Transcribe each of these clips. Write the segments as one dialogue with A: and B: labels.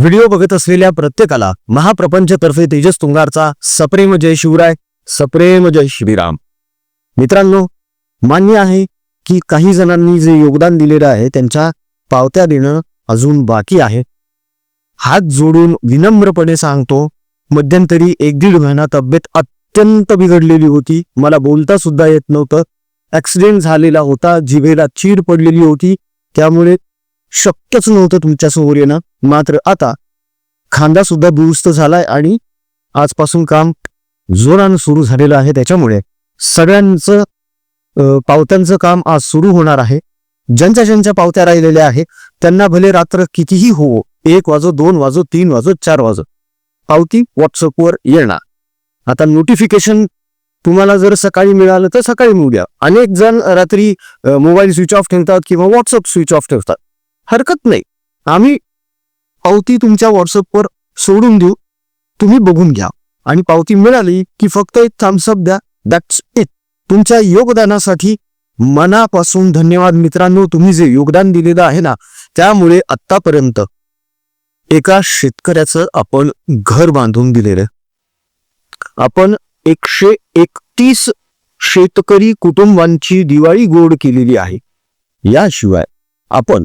A: Video बघत असलेल्या प्रत्येकाला महाप्रपंचतर्फे तेजस तुंगारचा सप्रेम जय शिवराय सप्रेम जय श्रीराम. मित्रांनो मान्य आहे की काही जणांनी जे योगदान दिलेलं आहे त्यांच्या पावत्या देणं अजून बाकी आहे. हात जोडून विनम्रपणे सांगतो मध्यंतरी एक दीड महिना तब्येत अत्यंत बिघडलेली होती. मला बोलता सुद्धा येत नव्हतं. ऍक्सिडेंट झालेला होता जिभेला चीड पडलेली होती. त्यामुळे शक्यच नव्हतं तुमच्यासमोर येणं. मात्र आता खांदा सुद्धा दुरुस्त झालाय आणि आजपासून काम जोरानं सुरू झालेलं आहे. त्याच्यामुळे सगळ्यांचं पावत्यांचं काम आज सुरू होणार आहे. ज्यांच्या ज्यांच्या पावत्या राहिलेल्या आहे त्यांना भले रात्र कितीही हो एक वाजो दोन वाजो तीन वाजो चार वाजो पावती व्हॉट्सअपवर येणार. आता नोटिफिकेशन तुम्हाला जर सकाळी मिळालं तर सकाळी मिळू द्या. अनेक जण रात्री मोबाईल स्विच ऑफ ठेवतात किंवा व्हॉट्सअप स्विच ऑफ ठेवतात. हरकत नाही. आम्ही पावती तुमच्या व्हॉट्सअपवर सोडून देऊ. तुम्ही बघून घ्या. आणि पावती मिळाली की फक्त एक थम्सअप द्या. दॅट्स इट तुमच्या योगदानासाठी मनापासून धन्यवाद मित्रांनो. तुम्ही जे योगदान दिलेलं आहे ना त्यामुळे आत्तापर्यंत एका शेतकऱ्याचं आपण घर बांधून दिलेलं. आपण एकशे एकतीस शेतकरी कुटुंबांची दिवाळी गोड केलेली आहे. याशिवाय आपण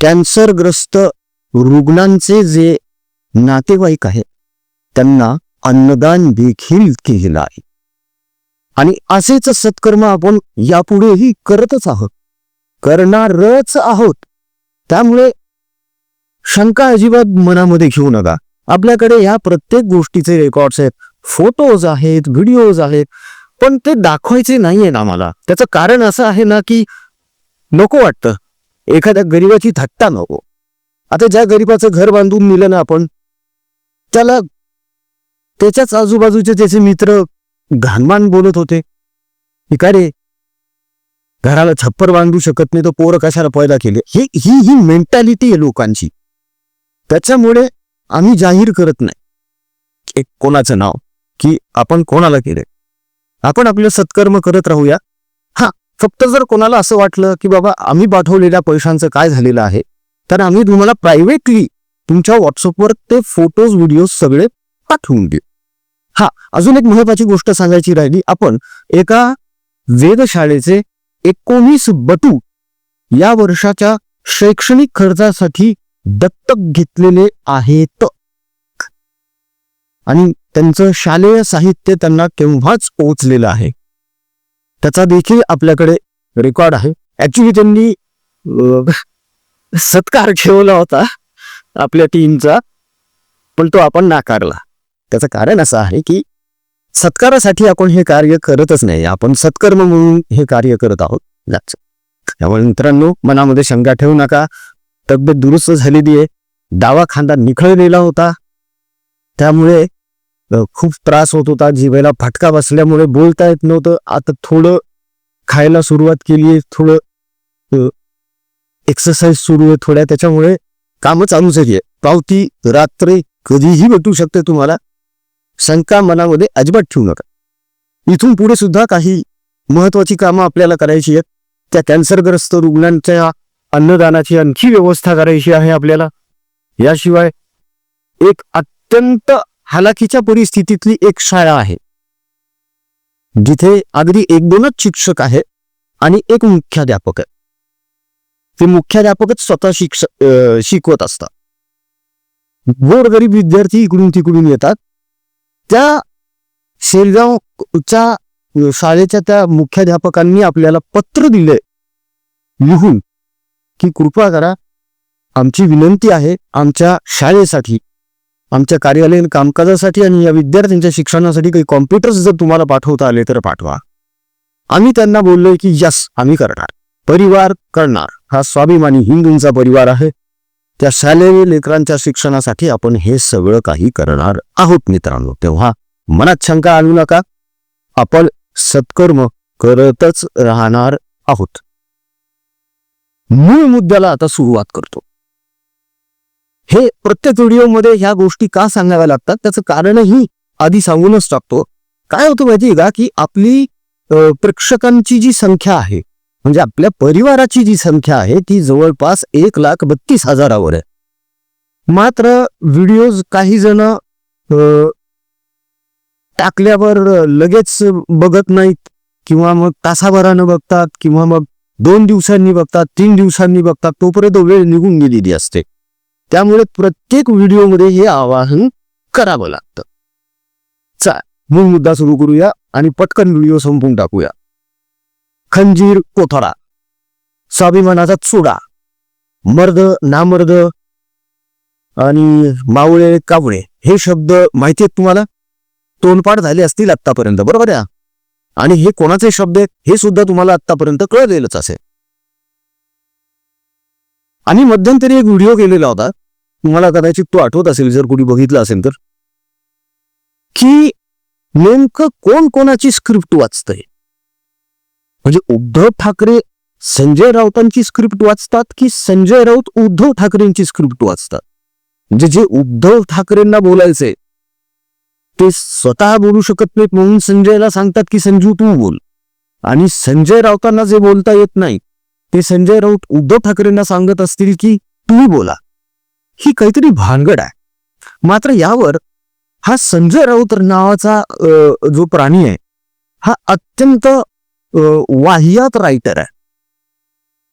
A: कॅन्सरग्रस्त रुग्णांचे जे नातेवाईक आहेत त्यांना अन्नदान देखील केलेलं आहे. आणि असेच सत्कर्म आपण यापुढेही करतच आहोत करणारच आहोत. त्यामुळे शंका अजिबात मनामध्ये घेऊ नका. आपल्याकडे या प्रत्येक गोष्टीचे रेकॉर्ड्स आहेत फोटोज आहेत व्हिडिओज आहेत पण ते दाखवायचे नाहीये ना आम्हाला. त्याचं कारण असं आहे ना की नको वाटतं. एखाद्या गरीबाची थट्टा नको. आता ज्या गरीबाचं घर बांधून दिलं ना आपण त्याला त्याच्याच आजूबाजूचे त्याचे मित्र घाणमान बोलत होते. की का रे? घराला छप्पर बांधू शकत नाही तर पोरं कशाला पैदा केले? हे ही ही मेंटॅलिटी आहे लोकांची. त्याच्यामुळे आम्ही जाहीर करत नाही. एक कोणाचं नाव? की आपण कोणाला केलंय? आपण आपलं सत्कर्म करत राहूया. हा फक्त जर कोणाला असं वाटलं की बाबा आम्ही पाठवलेल्या पैशांचं काय झालेलं आहे तर आम्ही तुम्हाला प्रायव्हेटली तुमच्या व्हॉट्सअपवर ते फोटोज व्हिडिओ सगळे पाठवून देऊ. हा अजून एक महत्वाची गोष्ट सांगायची राहिली. आपण एका वेधशाळेचे एकोणीस बटू या वर्षाच्या शैक्षणिक खर्चासाठी दत्तक घेतलेले आहेत. आणि त्यांचं शालेय साहित्य त्यांना केव्हाच पोहोचलेलं आहे? त्याचा देखील आपल्याकडे रेकॉर्ड आहे. ऍक्च्युली त्यांनी सत्कार ठेवला होता आपल्या टीमचा पण तो आपण नाकारला. त्याचं कारण असं आहे की सत्कारासाठी आपण हे कार्य करतच नाही. आपण सत्कर्म म्हणून हे कार्य करत आहोत. त्यामुळे मित्रांनो मनामध्ये शंका ठेवू नका. तब्येत दुरुस्त झालेली आहे. डावा खांदा निखळलेला होता. त्यामुळे खूप त्रास होत होता. जिभेला फटका बसल्यामुळे बोलता येत नव्हतं. आता थोडं खायला सुरुवात केली आहे. थोडं एक्सरसाइज सुरू आहे थोड्या. त्याच्यामुळे कामं चालूच आहे. पावती रात्री कधीही भेटू शकते तुम्हाला. शंका मनामध्ये अजिबात ठेवू नका. इथून पुढे सुद्धा काही महत्वाची कामं आपल्याला करायची आहेत. त्या कॅन्सरग्रस्त रुग्णांच्या अन्नदानाची आणखी व्यवस्था करायची आहे आपल्याला. याशिवाय एक अत्यंत हालाकीच्या परिस्थितीतली एक शाळा आहे. जिथे अगदी एक दोनच शिक्षक आहेत आणि एक मुख्याध्यापक आहे ते मुख्याध्यापकच स्वतः शिक्ष शिकवत असतात. गोरगरीब विद्यार्थी इकडून तिकडून येतात. त्या शेलगावच्या शाळेच्या त्या मुख्याध्यापकांनी आपल्याला पत्र दिले. लिहून की कृपा करा आमची विनंती आहे आमच्या शाळेसाठी आमच्या कार्यालयीन कामकाजासाठी आणि या विद्यार्थ्यांच्या शिक्षणासाठी काही कॉम्प्युटर्स जर तुम्हाला पाठवता आले तर पाठवा. आम्ही त्यांना बोललोय की यस आम्ही करणार. परिवार करणार. हा स्वाभिमानी हिंदूंचा परिवार आहे. त्या शालेय लेकरांच्या शिक्षणासाठी आपण हे सगळं काही करणार आहोत मित्रांनो. तेव्हा मनात शंका आणू नका. आपण सत्कर्म करतच राहणार आहोत. मूळ मुद्द्याला आता सुरुवात करतो. हे प्रत्येक व्हिडिओमध्ये ह्या गोष्टी का सांगाव्या लागतात? त्याचं कारणही आधी सांगूनच टाकतो. काय होतं माहिती का? की आपली प्रेक्षकांची जी संख्या आहे म्हणजे आपल्या परिवाराची जी संख्या आहे ती जवळपास एक लाख बत्तीस हजारावर आहे. मात्र व्हिडिओज काही जण टाकल्यावर लगेच बघत नाहीत किंवा मग तासाभरानं बघतात किंवा मग दोन दिवसांनी बघतात तीन दिवसांनी बघतात तोपर्यंत वेळ निघून गेलेली असते. त्यामुळे प्रत्येक व्हिडिओमध्ये हे आवाहन करावं लागतं. चा मूळ मुद्दा सुरू करूया आणि पटकन व्हिडिओ संपून टाकूया. खंजीर कोथळा स्वाभिमानाचा चुडा. मर्द नामर्द आणि मावळे कावळे हे शब्द माहिती आहेत तुम्हाला? तोंडपाठ झाले असतील आत्तापर्यंत बरोबर आहे? आणि हे कोणाचे शब्द आहेत हे सुद्धा तुम्हाला आत्तापर्यंत कळलेलंच असेल. आणि मध्यंतरी एक व्हिडिओ केलेला होता. तुम्हाला कदाचित तो आठवत असेल जर कुणी बघितला असेल तर. की नेमकं कोण कोणाची स्क्रिप्ट वाचतंय? म्हणजे उद्धव ठाकरे संजय राऊतांची स्क्रिप्ट वाचतात की संजय राऊत उद्धव ठाकरेंची स्क्रिप्ट वाचतात? म्हणजे जे उद्धव ठाकरेंना बोलायचंय ते स्वतः बोलू शकत नाहीत म्हणून संजयला सांगतात की संजू तू बोल. आणि संजय राऊतांना जे बोलता येत नाही ते संजय राऊत उद्धव ठाकरेंना सांगत असतील की तुम्ही बोला. ही काहीतरी भानगड आहे. मात्र यावर हा संजय राऊत नावाचा जो प्राणी आहे हा अत्यंत वाह्यात रायटर आहे.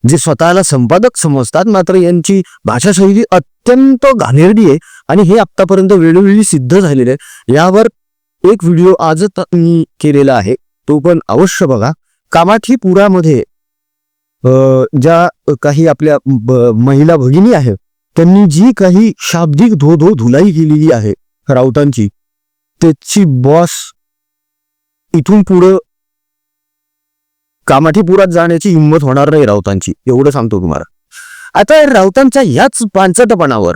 A: जे स्वतःला संपादक समजतात मात्र यांची भाषाशैली अत्यंत घाणेरडी आहे आणि हे आतापर्यंत वेळोवेळी सिद्ध झालेले आहे. यावर एक व्हिडिओ आजच मी केलेला आहे. तो पण अवश्य बघा. कामाठी पुरामध्ये ज्या काही आपल्या महिला भगिनी आहेत त्यांनी जी काही शाब्दिक धो धो धुलाई केलेली आहे राऊतांची त्याची बॉस इथून पुढं कामाठीपुरात जाण्याची हिंमत होणार नाही राऊतांची एवढं सांगतो तुम्हाला. आता राऊतांच्या याच पांचटपणावर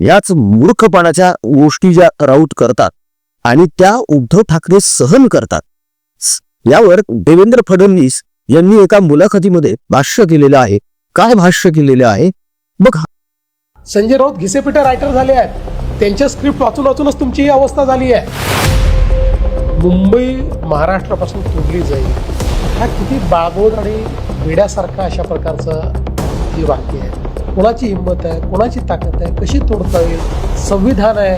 A: याच मूर्खपणाच्या गोष्टी ज्या राऊत करतात आणि त्या उद्धव ठाकरे सहन करतात यावर देवेंद्र फडणवीस यांनी एका मुलाखतीमध्ये भाष्य केलेलं आहे. काय भाष्य केलेलं आहे? बघा.
B: संजय राऊत घिसेपिटे रायटर झाले आहेत. त्यांच्या स्क्रिप्ट वाचून वाचूनच तुमची ही अवस्था झाली आहे. मुंबई महाराष्ट्रापासून तोडली जाईल. हा किती बाळबोध आणि वेड्यासारखा अशा प्रकारचं ही वाक्य आहे. कोणाची हिंमत आहे? कोणाची ताकद आहे? कशी तोडता येईल? संविधान आहे.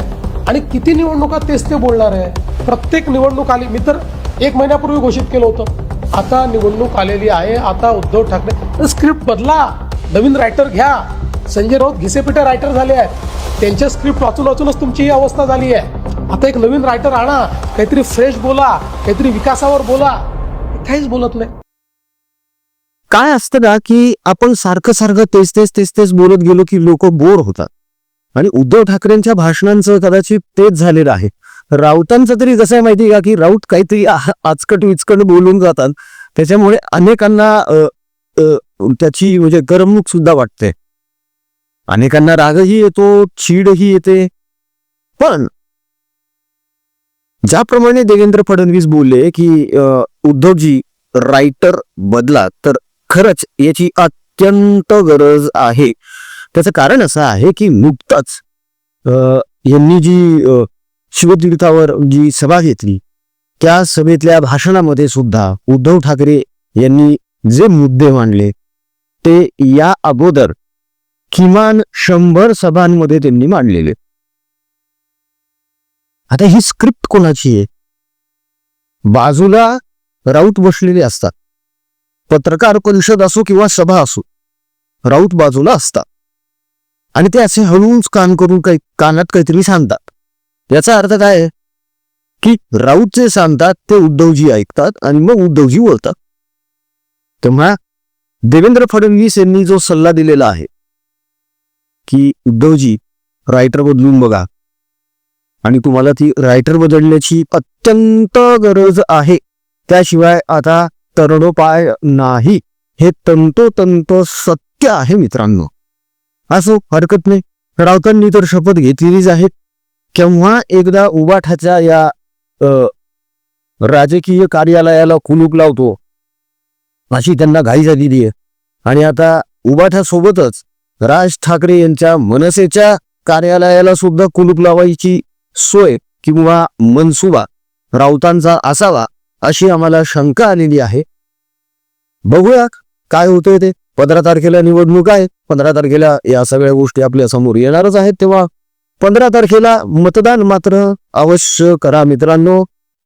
B: आणि किती निवडणुका तेच ते बोलणार आहे. प्रत्येक निवडणूक आली. मी तर एक महिन्यापूर्वी घोषित केलं होतं. आता निवडणूक आलेली आहे. आता उद्धव ठाकरे स्क्रिप्ट बदला. नवीन रायटर घ्या. संजय राऊत घिसेपिटे रायटर झाले आहेत. त्यांच्या स्क्रिप्ट वाचून वाचूनच तुमची ही अवस्था झाली आहे. आता एक नवीन रायटर आणा. काहीतरी फ्रेश बोला. काहीतरी विकासावर बोला. काहीच बोलत नाही.
A: काय असतं ना की आपण सारखं सारखं तेच तेच तेच तेच बोलत गेलो की लोक बोर होतात. आणि उद्धव ठाकरेंच्या भाषणांचं कदाचित तेच झालेलं आहे. राऊतांचं तरी कसं आहे माहिती का की राऊत काहीतरी आचकट विचकट बोलून जातात. त्याच्यामुळे अनेकांना त्याची म्हणजे करमणूक सुद्धा वाटते. अनेकांना रागही येतो चीडही येते. पण ज्याप्रमाणे देवेंद्र फडणवीस बोलले की उद्धवजी रायटर बदला तर खरंच याची अत्यंत गरज आहे. त्याचं कारण असं आहे की नुकतंच यांनी जी शिवतीर्थावर जी सभा घेतली त्या सभेतल्या भाषणामध्ये सुद्धा उद्धव ठाकरे यांनी जे मुद्दे मांडले ते या अगोदर किमान शंभर सभांमध्ये त्यांनी मांडलेले. आता ही स्क्रिप्ट कोणाची आहे? बाजूला राऊत बसलेले असतात. पत्रकार परिषद असो किंवा सभा असो राऊत बाजूला असतात. आणि ते असे हळूच कान करून काही कानात काहीतरी सांगतात. याचा अर्थ काय? आहे की राऊत जे सांगतात ते उद्धवजी ऐकतात आणि मग उद्धवजी बोलतात. तेव्हा देवेंद्र फडणवीस यांनी जो सल्ला दिलेला आहे की उद्धवजी रायटर बदलून बघा. आणि तुम्हाला ती रायटर बदलण्याची अत्यंत गरज आहे. त्याशिवाय आता तरणोपाय नाही. हे तंतोतंत सत्य आहे मित्रांनो. असो हरकत नाही. राऊतांनी तर शपथ घेतलेलीच आहे. केव्हा एकदा उबाठाच्या या राजकीय कार्यालयाला कुलूप लावतो अशी त्यांना घाई झालेली आहे. आणि आता उबाठासोबतच राज ठाकरे यांच्या मनसेच्या कार्यालयाला सुद्धा कुलूप लावायची सोय किंवा मनसुबा राऊतांचा असावा अशी आम्हाला शंका आलेली आहे. बघूया काय होतंय ते. पंधरा तारखेला निवडणूक आहे. पंधरा तारखेला या सगळ्या गोष्टी आपल्यासमोर येणारच आहेत तेव्हा पंधरा तारखेला मतदान मात्र अवश्य करा मित्रांनो.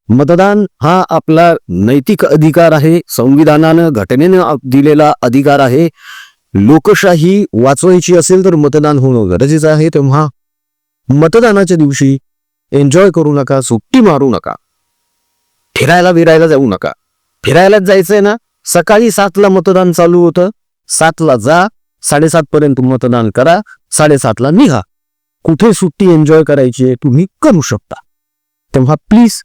A: मतदान हा आपला नैतिक अधिकार आहे संविधानानं घटनेनं दिलेला अधिकार आहे. लोकशाही वाचवायची असेल तर मतदान होणं गरजेचं आहे. तेव्हा मतदानाच्या दिवशी एन्जॉय करू नका सुट्टी मारू नका. फिरायला विरायला जाऊ नका. फिरायलाच जायचंय ना? सकाळी सातला मतदान चालू होतं. सातला जा साडेसात पर्यंत मतदान करा साडेसातला निघा. कुठे सुट्टी एन्जॉय करायची आहे तुम्ही करू शकता. तेव्हा प्लीज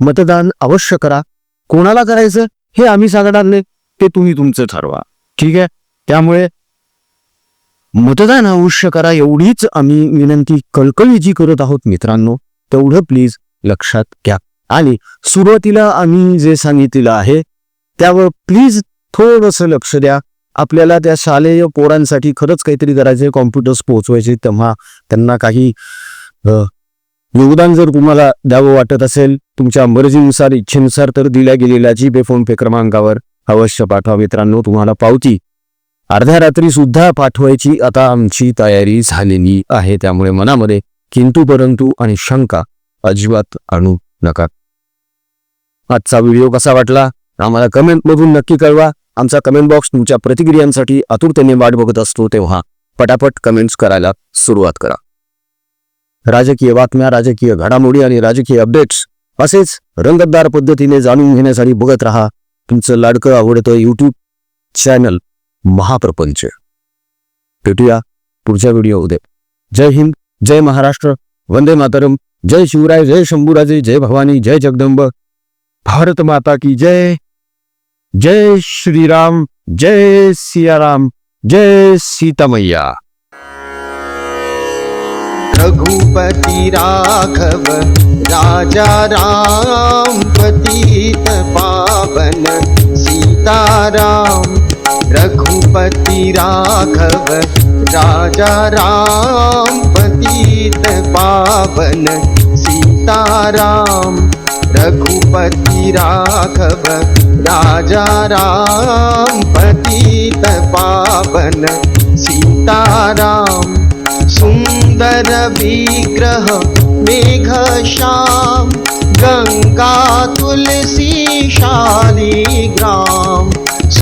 A: मतदान अवश्य करा. कोणाला करायचं हे आम्ही सांगणार नाही ते तुम्ही तुमचं ठरवा. ठीक आहे? त्यामुळे मतदान अवश्य करा एवढीच आम्ही विनंती कळकळीची करत आहोत मित्रांनो. तेवढं प्लीज लक्षात घ्या. आणि सुरुवातीला आम्ही जे सांगितलेलं आहे त्यावर प्लीज थोडंसं लक्ष द्या. आपल्याला त्या शालेय पोरांसाठी खरंच काहीतरी करायचे कॉम्प्युटर्स पोहोचवायचे तेव्हा त्यांना काही योगदान जर तुम्हाला द्यावं वाटत असेल तुमच्या मर्जीनुसार इच्छेनुसार तर दिल्या गेलेल्या जी पे फोन पे क्रमांकावर अवश्य पाठवा. मित्रांनो तुम्हाला पावती अर्ध्या रात्री सुद्धा पाठवायची आता आमची तयारी झालेली आहे. त्यामुळे मनामध्ये किंतु परंतु आणि शंका अजिबात आणू नका. आजचा व्हिडिओ कसा वाटला? आम्हाला कमेंटमधून नक्की कळवा. आमचा कमेंट बॉक्स तुमच्या प्रतिक्रियांसाठी आतुरतेने वाट बघत असतो तेव्हा पटापट कमेंट्स करायला सुरुवात करा. राजकीय बातम्या राजकीय घडामोडी आणि राजकीय अपडेट्स असेच रंगतदार पद्धतीने जाणून घेण्यासाठी बघत राहा तुमचं लाडकं आवडतं युट्यूब चॅनल महाप्रपंच. भेटूया पुढच्या व्हिडिओ व्हिडिओमध्ये जय हिंद जय महाराष्ट्र वंदे मातरम जय शिवराय जय शंभूराजे जय भवानी जय जगदंब. भारत माता की जय. जय श्रीराम जय सियाराम जय सीता मैया
C: रघुपति राघव राजा राम पतित पावन सीताराम। रघुपति राघव राजा राम पतित पावन सीताराम रघुपति राघव राजा राम पतित पावन सीताराम सुन्दर विग्रह मेघ श्याम गङ्गा तुलसी शालिग्राम।